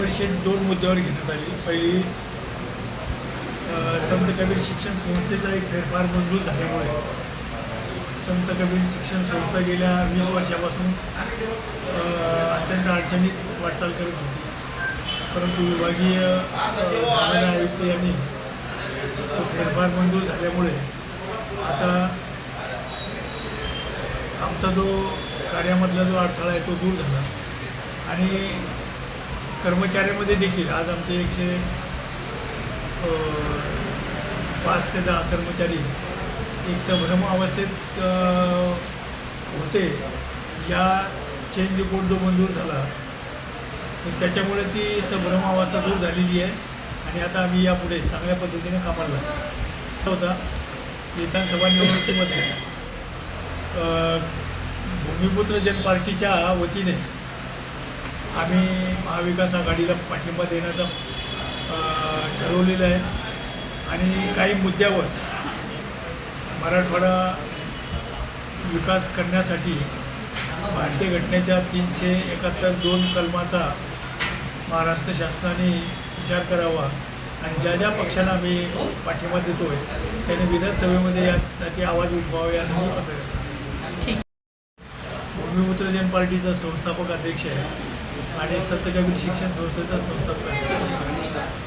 परिषद दोन मुद्द्यावर घेण्यात आली. पहिली संत कबीर शिक्षण संस्थेचा एक फेरफार मंजूर झाल्यामुळे संत कबीर शिक्षण संस्था गेल्या वीस वर्षापासून अत्यंत अडचणीत वाटचाल करत होती. परंतु विभागीय आयुक्त यांनी तो फेरफार मंजूर झाल्यामुळे आता आमचा जो कार्यामधला जो अडथळा आहे तो दूर झाला. आणि कर्मचाऱ्यांमध्ये देखील आज आमचे एकशे पाच ते दहा कर्मचारी एक संभ्रम अवस्थेत होते या चेंज रिपोर्ट जो मंजूर झाला तर त्याच्यामुळे ती संभ्रम अवस्था दूर झालेली आहे आणि आता आम्ही यापुढे चांगल्या पद्धतीने कामाला लागलो. होता विधानसभा निवडणुकीमध्ये भूमिपुत्र जन पार्टीच्या वतीने आम्ही महाविकास आघाडीला पाठिंबा देण्याचा ठरवलेलं आहे. आणि काही मुद्द्यावर मराठवाडा विकास करण्यासाठी भारतीय घटनेच्या तीनशे एकाहत्तर दोन कलमाचा महाराष्ट्र शासनाने विचार करावा आणि ज्या ज्या पक्षांना आम्ही पाठिंबा देतो आहे त्याने विधानसभेमध्ये यासाठी आवाज उठवावा यासाठी पत्र ठीक. भूमिपुत्र जन पार्टीचा संस्थापक अध्यक्ष आहे. आणि संत शिक्षण संस्थेचा संस्थापक.